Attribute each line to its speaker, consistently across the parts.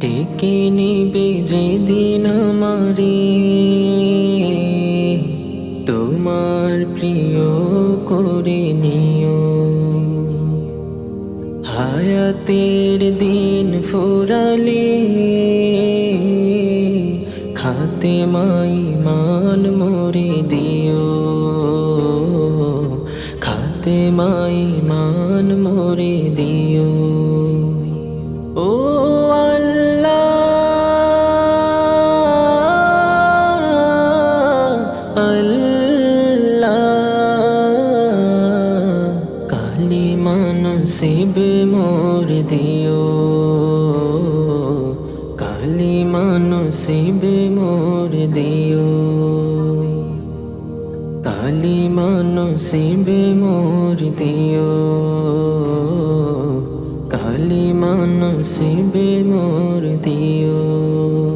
Speaker 1: ডেকে নিবে যেদিন আমারে। তোমার প্রিয় করে নিও। হায়াতের দিন ফুরালে, খাতে মাই মান মরে দিও। খাতে মাই মান মরে দিও। আল্লাহ। কালি মানসিব মোর দিও। কালি মানসিব মোর দিও। কালি মানসিব মোর দিও। কালি মানসিব মোর দিও।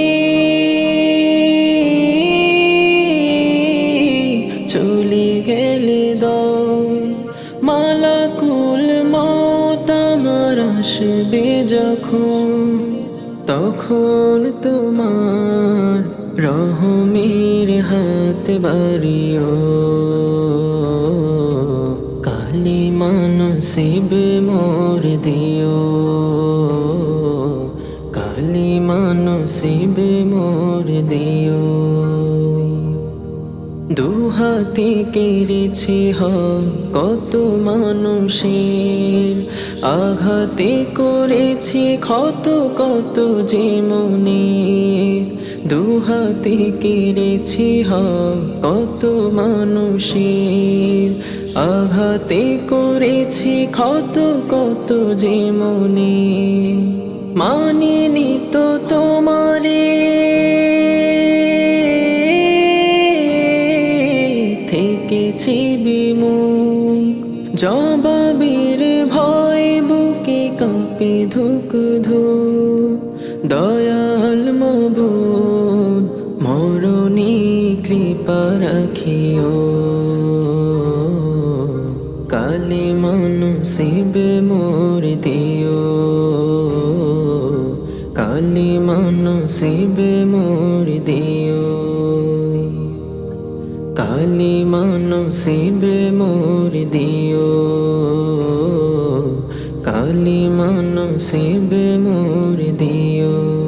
Speaker 1: আসবে যখন, তখন তোমার রহমের হাত বাড়িও। কালি মানসিব মোর দিও। কালি মানসিব মোর দিও। দুহাতে কেড়েছে হ, কত মানুষের আঘাতে করেছি ক্ষত কত যে মনে। দুহাতে কেড়েছে হ, কত মানুষের। আঘাতে করেছি ক্ষত কত যে মনে। মানিনি তো তোমারে। থেকেছি বিমু বুকে কাঁপে ধুক ধু, দয়াল মবুদ, মরণী কৃপা রাখিও। কালে মানসিব মোর দিও। কালি মানসিব মোর দিও। কালি মানসিব মোর দিও। কালিমা নসিবে মোর দিও